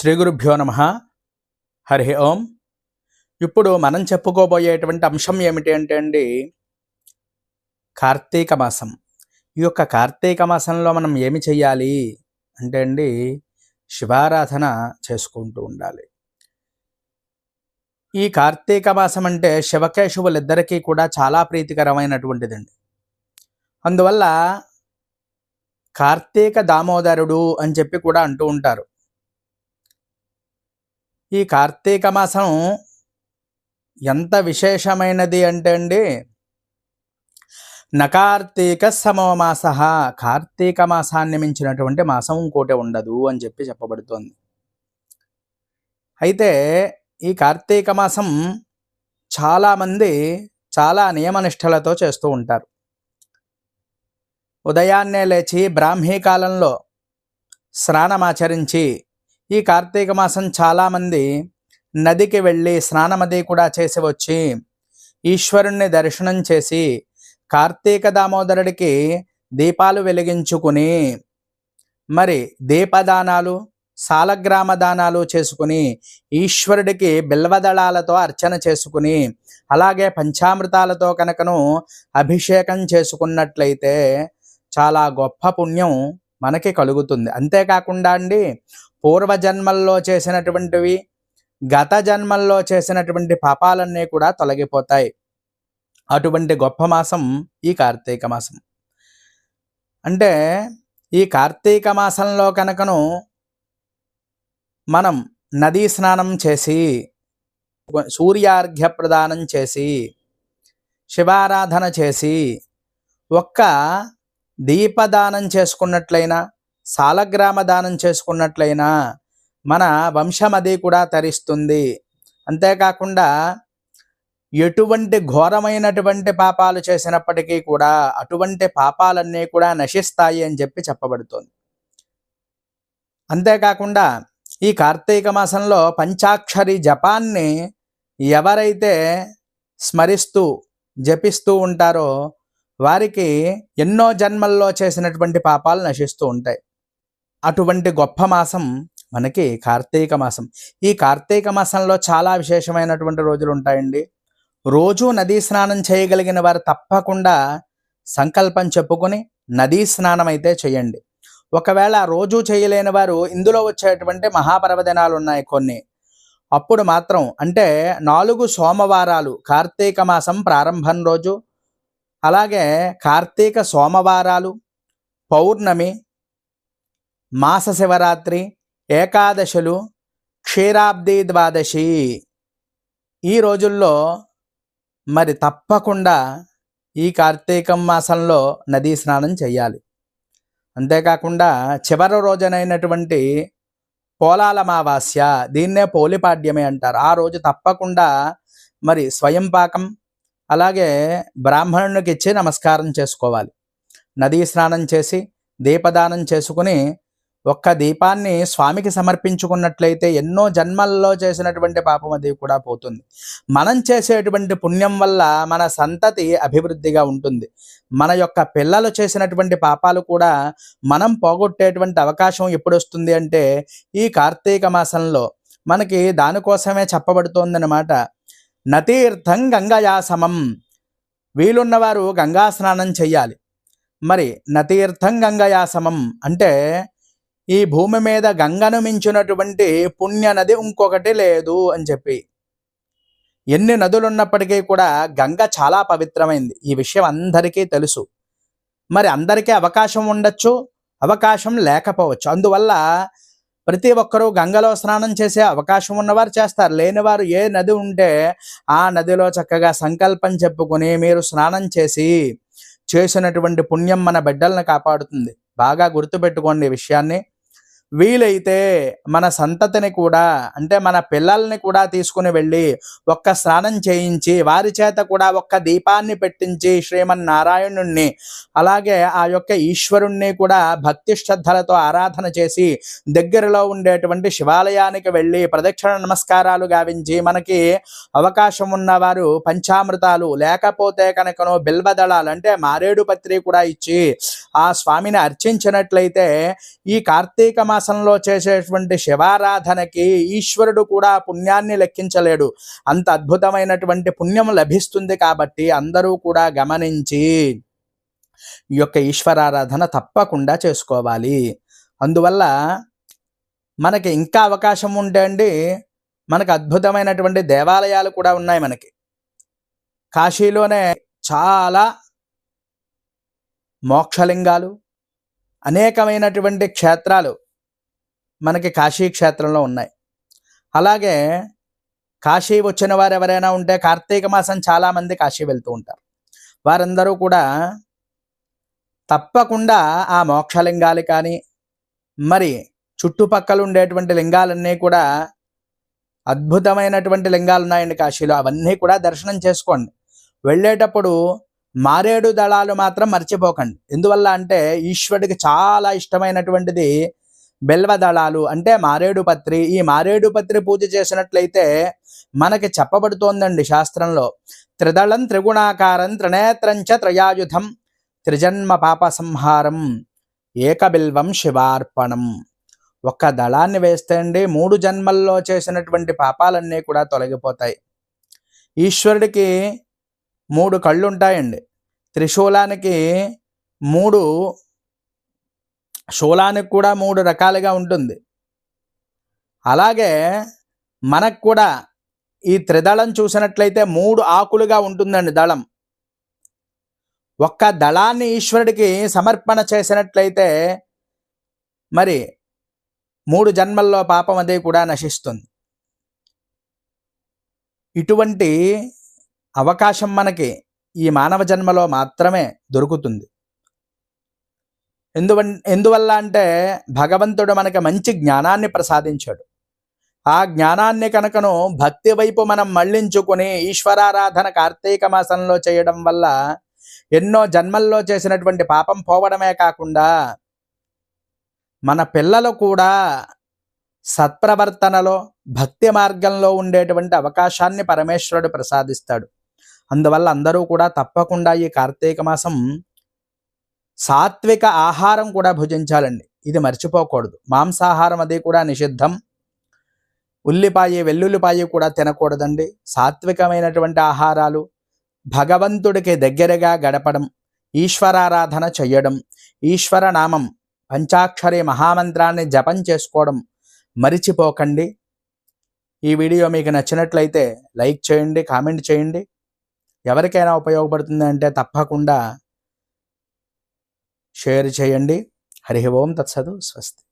శ్రీ గురుభ్యో నమ. హరి ఓం. ఇప్పుడు మనం చెప్పుకోబోయేటువంటి అంశం ఏమిటి అంటే అండి కార్తీక మాసం. ఈ యొక్క కార్తీక మాసంలో మనం ఏమి చేయాలి అంటే అండి శివారాధన చేసుకుంటూ ఉండాలి. ఈ కార్తీక మాసం అంటే శివకేశవులిద్దరికీ కూడా చాలా ప్రీతికరమైనటువంటిదండి. అందువల్ల కార్తీక దామోదరుడు అని చెప్పి కూడా అంటూ ఉంటారు. ఈ కార్తీక మాసం ఎంత విశేషమైనది అంటే అండి? నకార్తీక సమోమాస కార్తీక మాసాన్ని మించినటువంటి మాసం ఇంకోటి ఉండదు అని చెప్పి చెప్పబడుతోంది. అయితే ఈ కార్తీక మాసం చాలామంది చాలా నియమనిష్టలతో చేస్తూ ఉంటారు. ఉదయాన్నే లేచి బ్రాహ్మీ కాలంలో స్నానమాచరించి ఈ కార్తీక మాసం చాలామంది నదికి వెళ్ళి స్నానమది కూడా చేసి వచ్చి ఈశ్వరుణ్ణి దర్శనం చేసి కార్తీక దామోదరుడికి దీపాలు వెలిగించుకుని మరి దీపదానాలు సాలగ్రామ దానాలు చేసుకుని ఈశ్వరుడికి బిల్వదళాలతో అర్చన చేసుకుని అలాగే పంచామృతాలతో కనుకను అభిషేకం చేసుకున్నట్లయితే చాలా గొప్ప పుణ్యం మనకి కలుగుతుంది. అంతేకాకుండా అండి పూర్వజన్మల్లో చేసినటువంటివి గత జన్మల్లో చేసినటువంటి పాపాలన్నీ కూడా తొలగిపోతాయి. అటువంటి గొప్ప మాసం ఈ కార్తీక మాసం. అంటే ఈ కార్తీక మాసంలో కనుకను మనం నదీ స్నానం చేసి సూర్యార్ఘ్య ప్రదానం చేసి శివారాధన చేసి ఒక్క దీపదానం చేసుకున్నట్లయినా సాలగ్రామ దానం చేసుకున్నట్లయినా మన వంశం అది కూడా తరిస్తుంది. అంతేకాకుండా ఎటువంటి ఘోరమైనటువంటి పాపాలు చేసినప్పటికీ కూడా అటువంటి పాపాలన్నీ కూడా నశిస్తాయి అని చెప్పి చెప్పబడుతోంది. అంతేకాకుండా ఈ కార్తీక మాసంలో పంచాక్షరి జపాన్ని ఎవరైతే స్మరిస్తూ జపిస్తూ ఉంటారో వారికి ఎన్నో జన్మల్లో చేసినటువంటి పాపాలు నశిస్తూ ఉంటాయి. అటువంటి గొప్ప మాసం మనకి కార్తీక మాసం. ఈ కార్తీక మాసంలో చాలా విశేషమైనటువంటి రోజులు ఉంటాయండి. రోజు నదీ స్నానం చేయగలిగిన వారు తప్పకుండా సంకల్పం చెప్పుకొని నదీ స్నానం అయితే చేయండి. ఒకవేళ రోజు చేయలేని వారు ఇందులో వచ్చేటువంటి మహాపర్వదినాలు ఉన్నాయి కొన్ని. అప్పుడు మాత్రం అంటే నాలుగు సోమవారాలు కార్తీక మాసం ప్రారంభం రోజు అలాగే కార్తీక సోమవారాలు పౌర్ణమి మాస శివరాత్రి ఏకాదశులు క్షీరాబ్ది ద్వాదశి. ఈ రోజుల్లో మరి తప్పకుండా ఈ కార్తీకం మాసంలో నదీ స్నానం చేయాలి అంతేకాకుండా చివరి రోజునైనటువంటి పోలాలమావాస్య దీన్నే పోలిపాడ్యమే అంటారు. ఆ రోజు తప్పకుండా మరి స్వయం పాకం అలాగే బ్రాహ్మణునికి ఇచ్చి నమస్కారం చేసుకోవాలి. నదీ స్నానం చేసి దీపదానం చేసుకుని ఒక్క దీపాన్ని స్వామికి సమర్పించుకున్నట్లయితే ఎన్నో జన్మల్లో చేసినటువంటి పాపం అది కూడా పోతుంది. మనం చేసేటువంటి పుణ్యం వల్ల మన సంతతి అభివృద్ధిగా ఉంటుంది. మన యొక్క పిల్లలు చేసినటువంటి పాపాలు కూడా మనం పోగొట్టేటువంటి అవకాశం ఎప్పుడు వస్తుంది అంటే ఈ కార్తీక మాసంలో. మనకి దానికోసమే చెప్పబడుతోందనమాట నతీర్థం గంగయాసమం వీలున్నవారు గంగా స్నానం చెయ్యాలి. మరి నతీర్థం గంగయాసమం అంటే ఈ భూమి మీద గంగను మించినటువంటి పుణ్య నది ఇంకొకటి లేదు అని చెప్పి. ఎన్ని నదులున్నప్పటికీ కూడా గంగ చాలా పవిత్రమైంది. ఈ విషయం అందరికీ తెలుసు. మరి అందరికీ అవకాశం ఉండొచ్చు అవకాశం లేకపోవచ్చు. అందువల్ల ప్రతి ఒక్కరూ గంగలో స్నానం చేసే అవకాశం ఉన్నవారు చేస్తారు. లేనివారు ఏ నది ఉంటే ఆ నదిలో చక్కగా సంకల్పం చెప్పుకొని మీరు స్నానం చేసి చేసినటువంటి పుణ్యం మన బిడ్డలను కాపాడుతుంది. బాగా గుర్తుపెట్టుకోండి ఈ విషయాన్ని. వీలైతే మన సంతతిని కూడా అంటే మన పిల్లల్ని కూడా తీసుకుని వెళ్ళి ఒక్క స్నానం చేయించి వారి చేత కూడా ఒక్క దీపాన్ని పెట్టించి శ్రీమన్నారాయణుణ్ణి అలాగే ఆ యొక్క ఈశ్వరుణ్ణి కూడా భక్తి శ్రద్ధలతో ఆరాధన చేసి దగ్గరలో ఉండేటువంటి శివాలయానికి వెళ్ళి ప్రదక్షిణ నమస్కారాలు గావించి మనకి అవకాశం ఉన్నవారు పంచామృతాలు లేకపోతే కనుకను బిల్వదళాలు అంటే మారేడు పత్రి కూడా ఇచ్చి ఆ స్వామిని అర్చించినట్లయితే ఈ కార్తీక మాసం మాసంలో చేసేటువంటి శివారాధనకి ఈశ్వరుడు కూడా పుణ్యాన్ని లెక్కించలేడు. అంత అద్భుతమైనటువంటి పుణ్యం లభిస్తుంది కాబట్టి అందరూ కూడా గమనించి ఈ యొక్క ఈశ్వరారాధన తప్పకుండా చేసుకోవాలి. అందువల్ల మనకి ఇంకా అవకాశం ఉంటే అండి మనకు అద్భుతమైనటువంటి దేవాలయాలు కూడా ఉన్నాయి మనకి. కాశీలోనే చాలా మోక్షలింగాలు అనేకమైనటువంటి క్షేత్రాలు మనకి కాశీ క్షేత్రంలో ఉన్నాయి. అలాగే కాశీ వచ్చిన వారు ఎవరైనా ఉంటే కార్తీక మాసం చాలామంది కాశీ వెళ్తూ ఉంటారు. వారందరూ కూడా తప్పకుండా ఆ మోక్షలింగాలు కానీ మరి చుట్టుపక్కల ఉండేటువంటి లింగాలన్నీ కూడా అద్భుతమైనటువంటి లింగాలు ఉన్నాయండి కాశీలో. అవన్నీ కూడా దర్శనం చేసుకోండి. వెళ్ళేటప్పుడు మారేడు దళాలు మాత్రం మర్చిపోకండి. ఎందువల్ల అంటే ఈశ్వరుడికి చాలా ఇష్టమైనటువంటిది బెల్వ దళాలు అంటే మారేడు పత్రి. ఈ మారేడు పత్రి పూజ చేసినట్లయితే మనకి చెప్పబడుతోందండి శాస్త్రంలో. త్రిదళం త్రిగుణాకారం త్రినేత్రంచ త్రయాయుధం త్రిజన్మ పాప సంహారం ఏకబిల్వం శివార్పణం. ఒక్క దళాన్ని వేస్తే అండి మూడు జన్మల్లో చేసినటువంటి పాపాలన్నీ కూడా తొలగిపోతాయి. ఈశ్వరుడికి మూడు కళ్ళు ఉంటాయండి త్రిశూలానికి మూడు శూలానికి కూడా మూడు రకాలుగా ఉంటుంది. అలాగే మనకు కూడా ఈ త్రిదళం చూసినట్లయితే మూడు ఆకులుగా ఉంటుందండి దళం. ఒక్క దళాన్ని ఈశ్వరుడికి సమర్పణ చేసినట్లయితే మరి మూడు జన్మల్లో పాపం అదే కూడా నశిస్తుంది. ఇటువంటి అవకాశం మనకి ఈ మానవ జన్మలో మాత్రమే దొరుకుతుంది. ఎందువ ఎందువల్ల అంటే భగవంతుడు మనకి మంచి జ్ఞానాన్ని ప్రసాదించాడు. ఆ జ్ఞానాన్ని కనుకను భక్తి వైపు మనం మళ్ళించుకొని ఈశ్వరారాధన కార్తీక మాసంలో చేయడం వల్ల ఎన్నో జన్మల్లో చేసినటువంటి పాపం పోవడమే కాకుండా మన పిల్లలు కూడా సత్ప్రవర్తనలో భక్తి మార్గంలో ఉండేటువంటి అవకాశాన్ని పరమేశ్వరుడు ప్రసాదిస్తాడు. అందువల్ల అందరూ కూడా తప్పకుండా ఈ కార్తీక మాసం సాత్విక ఆహారం కూడా భుజించాలండి. ఇది మర్చిపోకూడదు. మాంసాహారం అది కూడా నిషిద్ధం. ఉల్లిపాయ వెల్లుల్లిపాయ కూడా తినకూడదండి. సాత్వికమైనటువంటి ఆహారాలు భగవంతుడికి దగ్గరగా గడపడం ఈశ్వరారాధన చెయ్యడం ఈశ్వర నామం పంచాక్షరి మహామంత్రాన్ని జపం చేసుకోవడం మరిచిపోకండి. ఈ వీడియో మీకు నచ్చినట్లయితే లైక్ చేయండి కామెంట్ చేయండి. ఎవరికైనా ఉపయోగపడుతుంది అంటే తప్పకుండా షేర్ చేయండి. హరి ఓం తత్సదు. స్వస్తి.